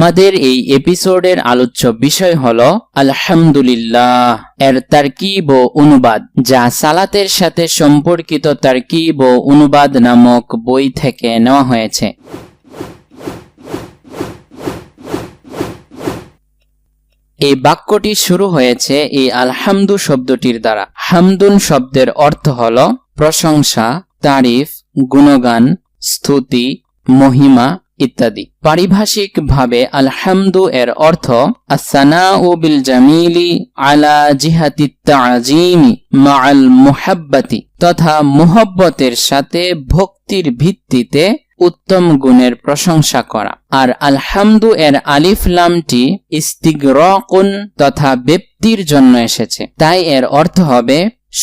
আমাদের এই এপিসোডের আলোচ্য বিষয় হল আলহামদুলিল্লাহ এর তারকিব ও অনুবাদ, যা সালাতের সাথে সম্পর্কিত তারকিব ও অনুবাদ নামক বই থেকে নেওয়া হয়েছে। এই বাক্যটি শুরু হয়েছে এই আলহামদু শব্দটির দ্বারা। হামদুন শব্দের অর্থ হল প্রশংসা, তারিফ, গুণগান, স্তুতি, মহিমা ইত্যাদি। পারিভাষিক ভাবে আলহামদু এর অর্থ আসানা জামিলি আলা মুহাব্বাতি তথা মুহব্বতের সাথে ভক্তির ভিত্তিতে উত্তম গুণের প্রশংসা করা আর আলহামদু এর আলিফ লামটি ইস্তিগরকুন তথা ব্যক্তির জন্য এসেছে। তাই এর অর্থ হবে,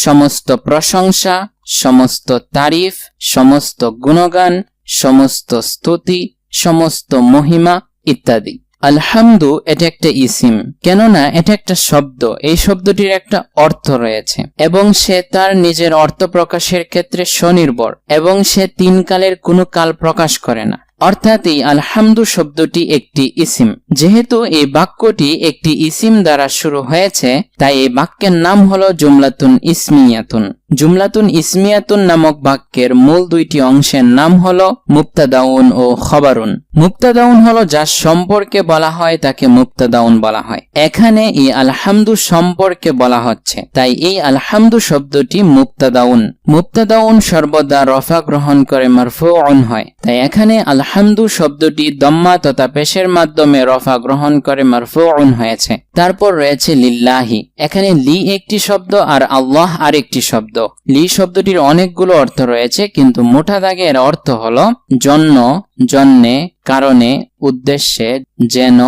সমস্ত প্রশংসা, সমস্ত তারিফ, সমস্ত গুণগান, সমস্ত স্তুতি সমস্ত মহিমা ইত্যাদি। আলহামদু, এটা একটা ইসিম। কেননা, এটা একটা শব্দ। এই শব্দটির একটা অর্থ রয়েছে। এবং সে তার নিজের অর্থ প্রকাশের ক্ষেত্রে স্বনির্ভর। এবং সে তিন কালের কোনো কাল প্রকাশ করে না। অর্থাৎ এই আলহামদু শব্দটি একটি ইসিম। যেহেতু এই বাক্যটি একটি ইসিম দ্বারা শুরু হয়েছে, তাই এই বাক্যের নাম হলো জুমলাতুন ইসমিয়াতুন। জুমলাতুন ইসমিয়াতুন নামক বাক্যের মূল দুইটি অংশের নাম হলো মুক্তাদাউন ও খবরুন। মুক্তাদাউন হল যার সম্পর্কে বলা হয়, তাকে মুক্তাদাউন বলা হয়। এখানে এই আলহামদু সম্পর্কে বলা হচ্ছে, তাই এই আলহামদু শব্দটি মুক্তাদাউন মুক্তাদাউন সর্বদা রফা গ্রহণ করে মারফুউন হয়, তাই এখানে আলহামদু শব্দটি দম্মা তথা পেশের মাধ্যমে রফা গ্রহণ করে মারফুউন হয়েছে। তারপর রয়েছে লিল্লাহি। এখানে লি একটি শব্দ আর আল্লাহ আর একটি শব্দ। লি শব্দটির অনেকগুলো অর্থ রয়েছে, কিন্তু মোটা দাগে এর অর্থ হলো জন্য, জন্যে, কারণে, উদ্দেশ্যে, যেন,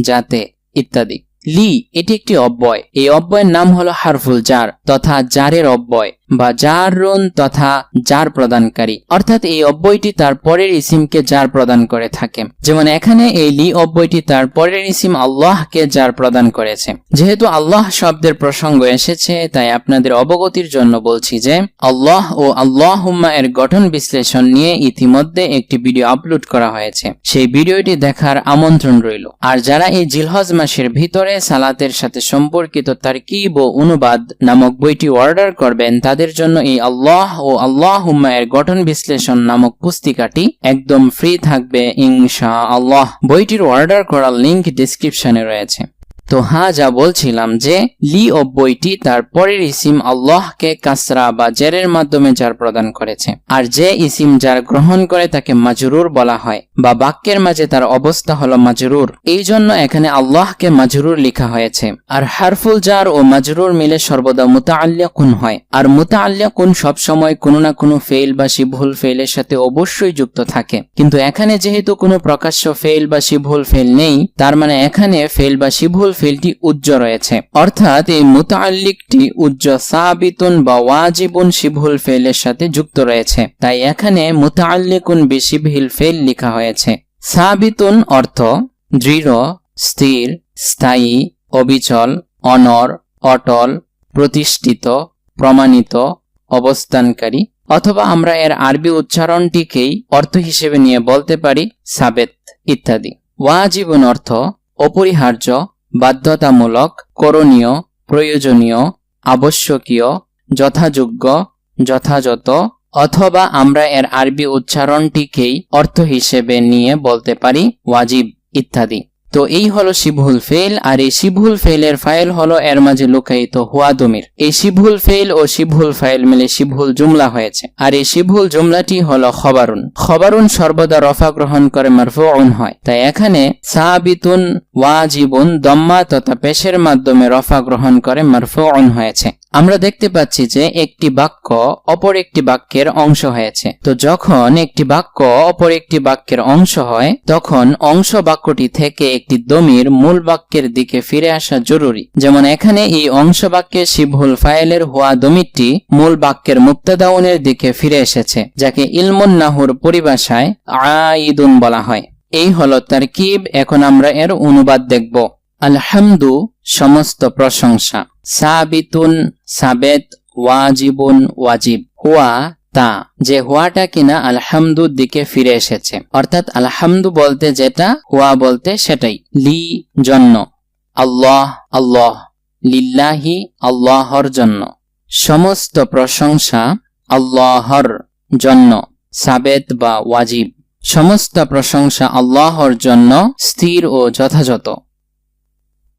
যাতে ইত্যাদি। লি, এটি একটি অব্যয়। এই অব্যয়ের নাম হলো হারফুল জার তথা জারের অব্যয়। বা জার রুন তথা জার প্রদানকারী। অর্থাৎ এই অব্যয়টি তার পরের ইসিমকে জার প্রদান করে থাকে। যেমন এখানে এই লি অব্যয়টি তার পরের ইসিম আল্লাহকে জার প্রদান করেছে। যেহেতু আল্লাহ শব্দের প্রসঙ্গ এসেছে, তাই আপনাদের অবগতির জন্য বলছি যে, আল্লাহ ও আল্লাহ এর গঠন বিশ্লেষণ নিয়ে ইতিমধ্যে একটি ভিডিও আপলোড করা হয়েছে। সেই ভিডিওটি দেখার আমন্ত্রণ রইল। আর যারা এই জিলহজ মাসের ভিতরে সালাতের সাথে সম্পর্কিত তার কিব ও অনুবাদ নামক বইটি অর্ডার করবেন, তাদের জন্য এই আল্লাহ ও আল্লাহ এর গঠন বিশ্লেষণ নামক পুস্তিকাটি একদম ফ্রি থাকবে ইংশা আল্লাহ বইটির অর্ডার করার লিংক ডিসক্রিপশনে রয়েছে। তো হ্যাঁ যা বলছিলাম যে, লি ও বইটি তার পরের ইসিম আল্লাহকে কাসরা বা জেরের মাধ্যমে যার প্রদান করেছে। আর যে ইসিম যার গ্রহণ করে তাকে মাজরুর বলা হয় বা বাক্যের মাঝে তার অবস্থা হলো মাজরুর। এই জন্য এখানে আল্লাহকে মাজরুর লেখা হয়েছে। আর হারফুল জার ও মাজরুর মিলে সর্বদা মুতাআল্লিকুন হয়। আর মুতাআল্লিকুন সবসময় কোনো না কোনো ফেল বা শিবহুল ফেলের সাথে অবশ্যই যুক্ত থাকে। কিন্তু এখানে যেহেতু কোনো প্রকাশ্য ফেল বা শিবহুল ফেল নেই, তার মানে এখানে ফেল বা শিবহুল ফিলটি উজ্জ রয়েছে। অর্থাৎ এই মুতাল্লিকটি উজ্জ সাবিতুন বা ওয়াজিবুন শিবহুল ফেলের সাথে যুক্ত রয়েছে। তাই এখানে মুতাল্লিকুন বিশিবহিল ফেল লেখা হয়েছে। সাবিতুন অর্থ দৃঢ়, স্থির, স্থায়ী, অবিচল, অনর, অটল, প্রতিষ্ঠিত, প্রমাণিত, অবস্থানকারী অথবা আমরা এর আরবি উচ্চারণটিকেই অর্থ হিসেবে নিয়ে বলতে পারি সাবেত ইত্যাদি। ওয়াজিবুন অর্থ অপরিহার্য বাধ্যতামূলক, করণীয়, প্রয়োজনীয়, আবশ্যকীয়, যথাযোগ্য, যথাযথ অথবা আমরা এর আরবি উচ্চারণটিকেই অর্থ হিসেবে নিয়ে বলতে পারি ওয়াজিব ইত্যাদি। তো এই হলো শিবহুল ফেল আর এই শিবহুল ফেলের ফাইল হলো এর মাঝে লুকায়িত হুয়া দমির। এই শিবহুল ফেল ও শিবহুল ফাইল মিলে শিবহুল জুমলা হয়েছে। আর এই শিবহুল জুমলাটি হলো খবরুন। খবরুন সর্বদা রফা গ্রহণ করে মারফুউন হয়। তাই এখানে সাবিতুন, ওয়াজিবুন, দম্মা তথা পেশের মাধ্যমে রফা গ্রহণ করে মারফুউন হয়েছে। আমরা দেখতে পাচ্ছি যে একটি বাক্য অপর একটি বাক্যের অংশ হয়েছে। তো যখন একটি বাক্য অপর একটি বাক্যের অংশ হয়, তখন অংশ বাক্যটি থেকে একটি দমির মূল বাক্যের দিকে ফিরে আসা জরুরি। যেমন এখানে এই অংশ বাক্যে শিবহুল ফায়েলের হওয়া দমিরটি মূল বাক্যের মুক্তাদাউনের দিকে ফিরে এসেছে, যাকে ইলমুন নাহুর পরিভাষায় আইদুন বলা হয়। এই হলো তার কিব এখন আমরা এর অনুবাদ দেখব। আলহামদু সমস্ত প্রশংসা। সাবিতুন, সাবেত, ওয়াজিবুন, ওয়াজিব। হুয়া তা, যে হুয়াটা কিনা আলহামদুর দিকে ফিরে এসেছে। অর্থাৎ আলহামদু বলতে যেটা, হুয়া বলতে সেটাই। লি জন্য। আল্লাহ আল্লাহ। লিল্লাহি, আল্লাহর জন্য। সমস্ত প্রশংসা আল্লাহর জন্য। সাবেত বা ওয়াজিব। সমস্ত প্রশংসা আল্লাহর জন্য স্থির ও যথাযথ।